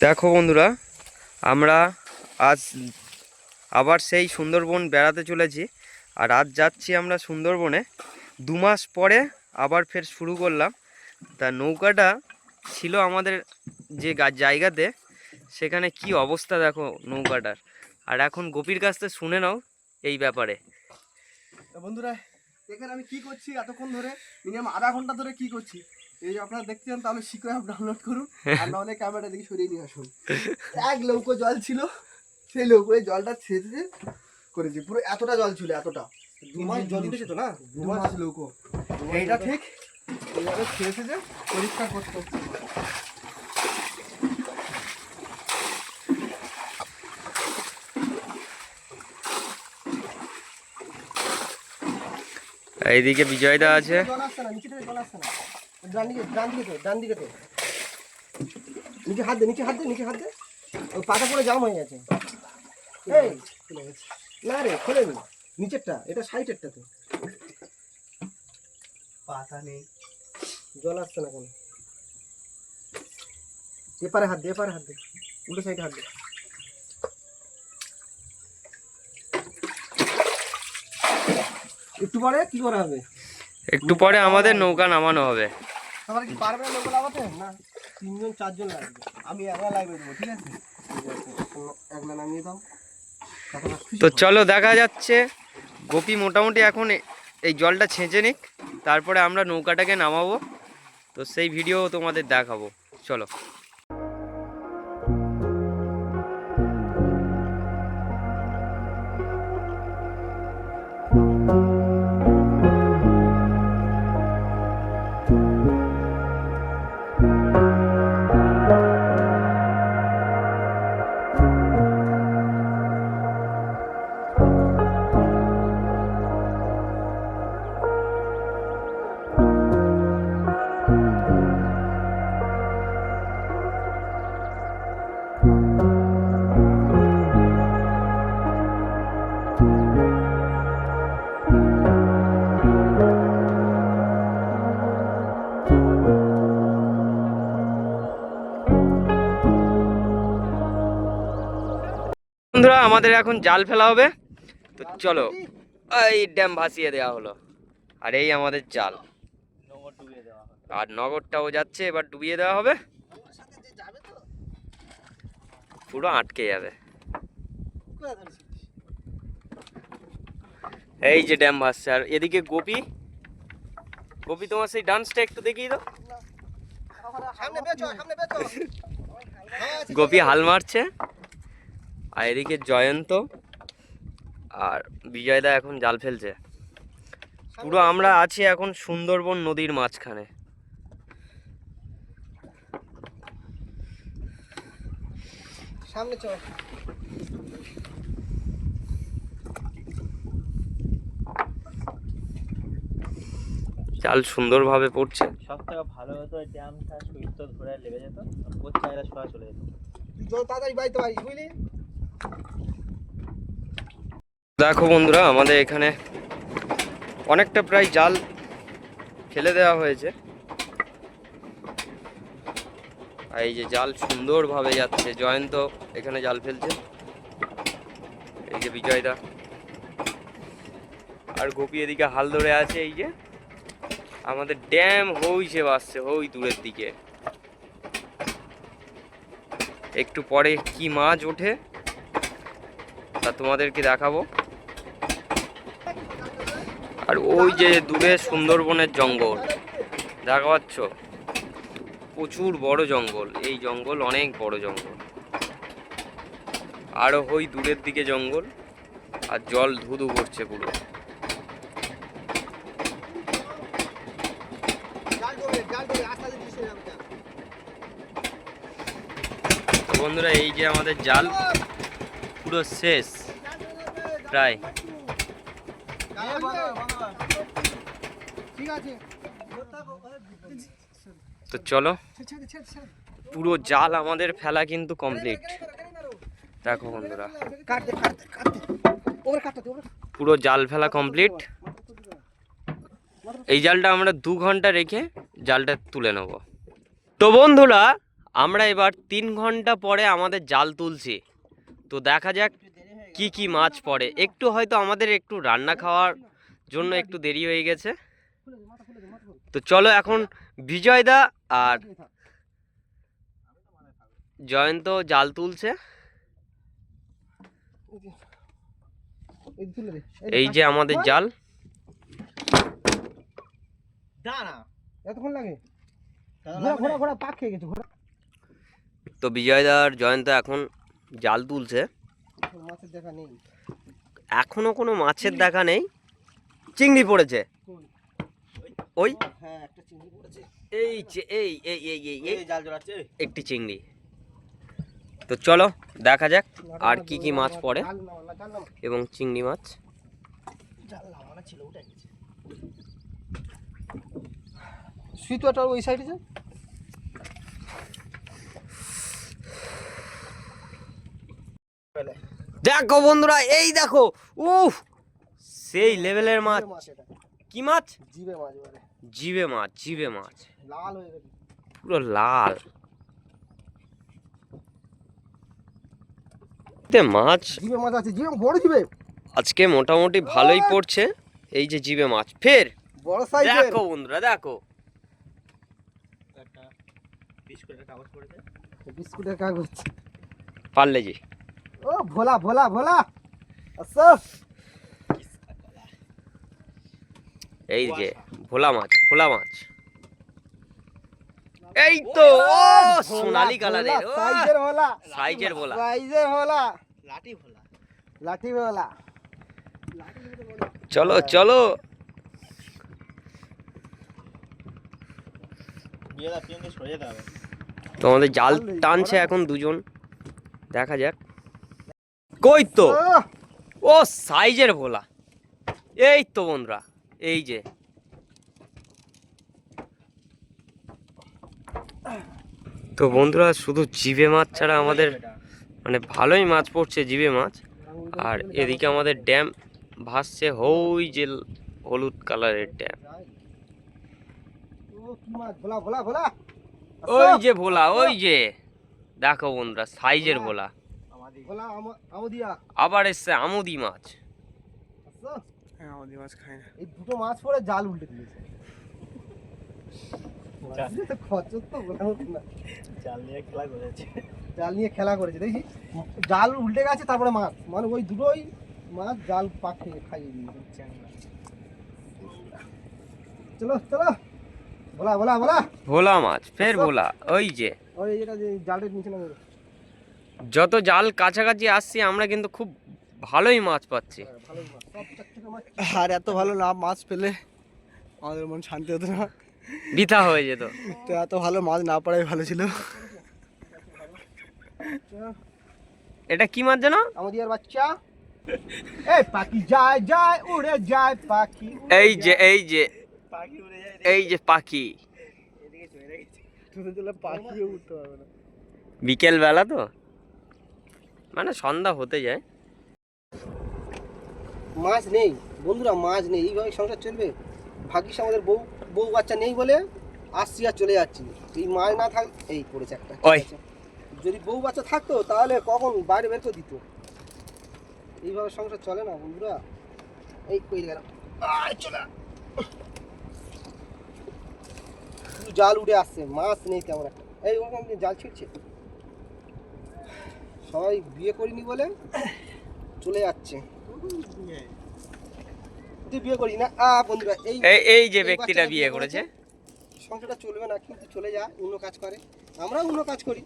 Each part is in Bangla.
দেখো বন্ধুরা, আমরা আজ আবার সেই সুন্দরবন বেড়াতে চলেছি, আর আজ যাচ্ছি আমরা সুন্দরবনে। দু মাস পরে আবার ফের শুরু করলাম। তা নৌকাটা ছিল আমাদের যে জায়গাতে, সেখানে কি অবস্থা দেখো নৌকাটার। আর এখন গোপীর কাছ থেকে শুনে নাও এই ব্যাপারে। বন্ধুরা, এখানে আমি কি করছি? এতক্ষণ ধরে মিনিমাম আধা ঘণ্টা ধরে কি করছি? এই যে আপনারা দেখতে চান তাহলে ডাউনলোড করুন। আর নাহলে ক্যামেরা দিকে সরিয়ে নিয়ে আসুন। এক লৌকো জল ছিল সেই লৌকো এই জলটা ছেঁচে করেছি। পুরো এতটা জল ছিল এতটা। দু মাস জল উঠেছে তো না? দু মাস লৌকো। এইটা ঠিক এইভাবে ছেঁচে যে পরিষ্কার করতে এইদিকে বিজয়দা আছে। জল আসছে না নিচে থেকে জল আসছে না। ডান দিকে ডান দিকে তো ডান দিকে তো। নিচে হাত দে নিচে হাত দে নিচে হাত দে। ওই পাটা পরে জাম হয়ে গেছে। এই না রে খোলেনি নিচেরটা এটা সাইডেরটা তো। পাতা নেই। জল আসছে না কেন? এপারে হাত দে এপারে হাত দে। উল্টো সাইডে হাত দে। একটু পরে কি করা হবে? একটু পরে আমাদের নৌকা নামানো হবে। কি পারবে লোক লাগাতে? না, তিনজন, চারজন লাগবে। আমি দেবো, ঠিক আছে? একলা নামিয়ে দাও। তো চলো দেখা যাচ্ছে। গোপী মোটামুটি এখন এই জলটা ছেঁচে নিক, তারপরে আমরা নৌকাটাকে নামাবো। তো সেই ভিডিও তোমাদের দেখাবো। চলো। আমাদের এখন জাল ফেলা হবে। তো চলো এই ড্যাম ভাসিয়ে দেওয়া হলো। আর এই আমাদের জাল। আর নগরটাও যাচ্ছে এবার ডুবিয়ে দেওয়া হবে। পুরো আটকে যাবে। এই যে ড্যাম ভাসছে। আর এদিকে গোপি গোপি তোমার সেই ডান্সটা একটু দেখিয়ে দাও। বেচো। গোপী হাল মারছে। আর এদিকে জয়ন্ত আর বিজয়দা এখন জাল ফেলছে। পুরো আমরা আছি এখন সুন্দরবন নদীর মাঝখানে। সামনে চল। জাল সুন্দরভাবে পড়ছে। সব থেকে ভালো হতো ড্যামটা সুইচ তো ধরে লেগে যেত কোচ্চা এরা সরা চলে যেত। তুই তাড়াতাড়ি বাইতে পারিস বুঝলি? দেখো বন্ধুরা, আমাদের এখানে অনেকটা প্রায় জাল ফেলে দেওয়া হয়েছে। আর এই যে জাল সুন্দরভাবে যাচ্ছে, জয়ন্ত এখানে জাল ফেলছে। এই যে বিজয়দা। আর গোপী এদিকে হাল ধরে আছে, এই যে আমাদের ড্যাম হইছে বাসছে হই দূরের দিকে। একটু পরে কি মাছ ওঠে তা তোমাদেরকে দেখাবো। আর ওই যে দূরে সুন্দরবনের জঙ্গল, দেখা পাচ্ছ? প্রচুর বড় জঙ্গল, এই জঙ্গল অনেক বড় জঙ্গল। আরও ওই দূরের দিকে জঙ্গল, আর জল ধুধু করছে পুরো। বন্ধুরা, এই যে আমাদের জাল। পুরো শেষ, প্রায়। তো চলো, পুরো জাল আমাদের ফেলা কিন্তু কমপ্লিট দেখো বন্ধুরা, পুরো জাল ফেলা কমপ্লিট এই জালটা আমরা দু ঘণ্টা রেখে জালটা তুলে নেব। তো বন্ধুরা, আমরা এবার তিন ঘণ্টা পরে আমাদের জাল তুলছি। তো দেখা যাক কি কি মাছ পড়ে। একটু হয়তো আমাদের একটু রান্না খাওয়ার জন্য একটু দেরি হয়ে গেছে। তো চলো এখন বিজয়দা আর জয়ন্ত জাল তুলছে। এই যে আমাদের জাল। দাঁড়া। এতক্ষণ লাগে? ঘোড়া ঘোড়া ঘোড়া পাক খেয়ে গেছে ঘোড়া। তো বিজয়দা আর জয়ন্ত এখন জাল তুলছে। এখনও কোনো মাছের দেখা নেই। চিংড়ি পড়েছে। ওই? হ্যাঁ একটা চিংড়ি পড়েছে। এই এই এই এই এই একটি চিংড়ি। তো চলো দেখা যাক আর কি কি মাছ পড়ে। এবং চিংড়ি মাছ। সুইটওয়াটার ওই সাইডে যে। দেখো বন্ধুরা এই দেখো উফ সেই লেভেলের মাছ। কি মাছ? জিবে মাছ জিবে মাছ জিবে মাছ। লাল হয়ে গেছে। পুরো লাল। তে মাছ। জিবে মাছ আছে জিবে বড় জিবে। আজকে মোটামুটি ভালোই পড়ছে এই যে জিবে মাছ। ফের! বড় সাইজ দেখো বন্ধুরা দেখো। বিস্কুটের কাগজ পড়েছে। বিস্কুটের কাগজ। পারলে জি ও ভোলা ভোলা ভোলা। আচ্ছা এই যে ভোলা মাছ ভোলা মাছ। এই তো ও সোনালি কালারের সাইজের ভোলা। সাইজের ভোলা। সাইজের ভোলা। লাঠি ভোলা। লাঠি ভোলা। চলো চলো। বিয়ে দা পিছন দিয়ে সরে যেতে হবে তো আমাদের জাল টানছে এখন দুজন। দেখা যাক। কই তো ও সাইজের ভোলা। এই তো বন্ধুরা এই যে। তো বন্ধুরা শুধু জিভে মাছ ছাড়া আমাদের মানে ভালোই মাছ পড়ছে জিভে মাছ। আর এদিকে আমাদের ড্যাম ভাসছে হই যে হলুদ কালারের ড্যাম। ওই যে ভোলা ওই যে। দেখো বন্ধুরা সাইজের ভোলা। আবার এসছে আমুদি মাছ। আচ্ছা, হ্যাঁ আমাদের মাছ খায় না। এই দুটো মাছ পড়ে জাল উল্টে দিয়েছে। জাল। না। নিয়ে খেলা করেছে। জাল নিয়ে খেলা করেছে দেখি। জাল উল্টে গেছে তারপরে মাছ। মানে ওই দুটোই মাছ জাল পাক খেয়ে খাইয়ে দিয়েছে। চলো চলো। বলা বলা বলা ভোলা মাছ ফের ভোলা। ওই যে। ওই যেটা যে জালের নিচে নামে। যত জাল কাছাকাছি আসছি আমরা কিন্তু খুব ভালোই মাছ পাচ্ছি। মাছ। আর এত ভালো না মাছ পেলে আমাদের মন শান্তি হতো না। বৃথা হয়ে যেত। তো এত ভালো মাছ না পড়াই ভালো ছিল। এটা কি মাছ জানো? আমাদের বাচ্চা। এই পাখি যায় যায় উড়ে যায় পাখি এই যে এই যে পাখি উড়ে যায় এই যে পাখি। এদিকে চলে গেছে তোদের জন্য পাখিও উঠতে পারবে না। বিকেল বেলা তো? মানে সন্ধ্যা হতে যায়। মাছ নেই বন্ধুরা মাছ নেই এইভাবে সংসার চলবে? ভাগ্যিস আমাদের বউ বউ বাচ্চা নেই বলে আসছি আর চলে যাচ্ছি। এই মাছ না থাক এই পড়েছে একটা। যদি বউ বাচ্চা থাকতো তাহলে কখন বাইরে বের করে দিত? এইভাবে সংসার চলে না বন্ধুরা? এই কই গেল আয় চলে জাল উঠে আসছে মাছ নেই তেমন একটা। এই ওরকম জাল ছিটছে সবাই বিয়ে করিনি বলে চলে যাচ্ছে। তুই বিয়ে করি না? আ বন্ধুরা এই এই যে ব্যক্তিটা বিয়ে করেছে। সংসারটা চলবে না কিন্তু চলে যায় অন্য কাজ করে। আমরা অন্য কাজ করি।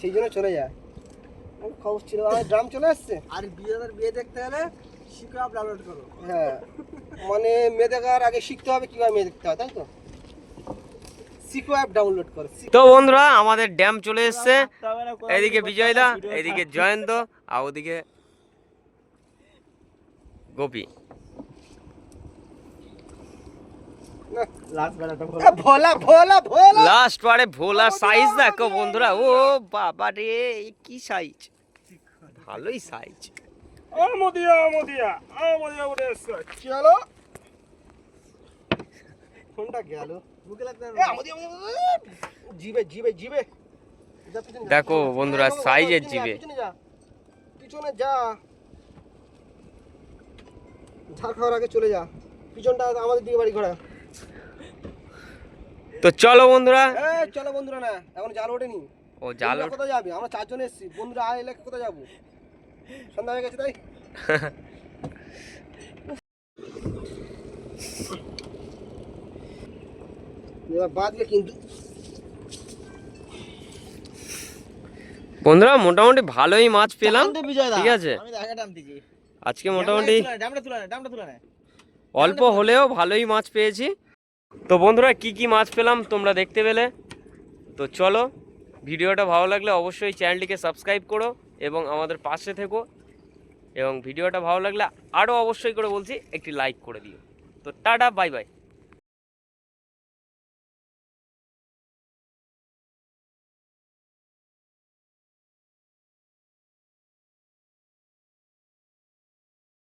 সেই জন্য চলে যায় খবর ছিল আমার ড্রাম চলে আসছে। আর বিয়েদের বিয়ে দেখতে গেলে শিখে আপ ডাউনলোড করো। হ্যাঁ। মানে মেয়ে দেখার আগে শিখতে হবে কীভাবে মেয়ে দেখতে হয় তাই তো? সিকো অ্যাপ ডাউনলোড করো। তো বন্ধুরা আমাদের ড্যাম চলে এসছে। এদিকে বিজয়দা এদিকে জয়ন্ত আর ওদিকে গোপী। লাস্ট ভোলা। পারে সাইজ দেখো বন্ধুরা। ও বাবা রে কি সাইজ ভালোই সাইজ চলো ফোনটা গেল? জিবে জিবে জিবে। দেখো বন্ধুরা, সাইজের জিবে। পিছনে যা। পিছনে যা। ঝাড় খাওয়ার আগে চলে যা। পিছনটা আমাদের দিকে বাড়ি ঘোরা। তো চলো বন্ধুরা। চলো বন্ধুরা না এখন জাল ওঠেনি। ও জাল কোথায় যাবে? আমরা চারজন এসেছি। বন্ধুরা আয় এলে কোথায় যাব? সন্ধ্যা হয়ে গেছে তাই? এবার বাদলে কিন্তু বন্ধুরা মোটামুটি ভালোই মাছ পেলাম। ঠিক আছে। আজকে মোটামুটি অল্প হলেও ভালোই মাছ পেয়েছি। তো বন্ধুরা কি কি মাছ পেলাম তোমরা দেখতে পেলে? তো চলো ভিডিওটা ভালো লাগলে অবশ্যই চ্যানেলটিকে সাবস্ক্রাইব করো এবং আমাদের পাশে থেকো। এবং ভিডিওটা ভালো লাগলে আরও অবশ্যই করে বলছি একটি লাইক করে দিও। তো টাটা বাই বাই।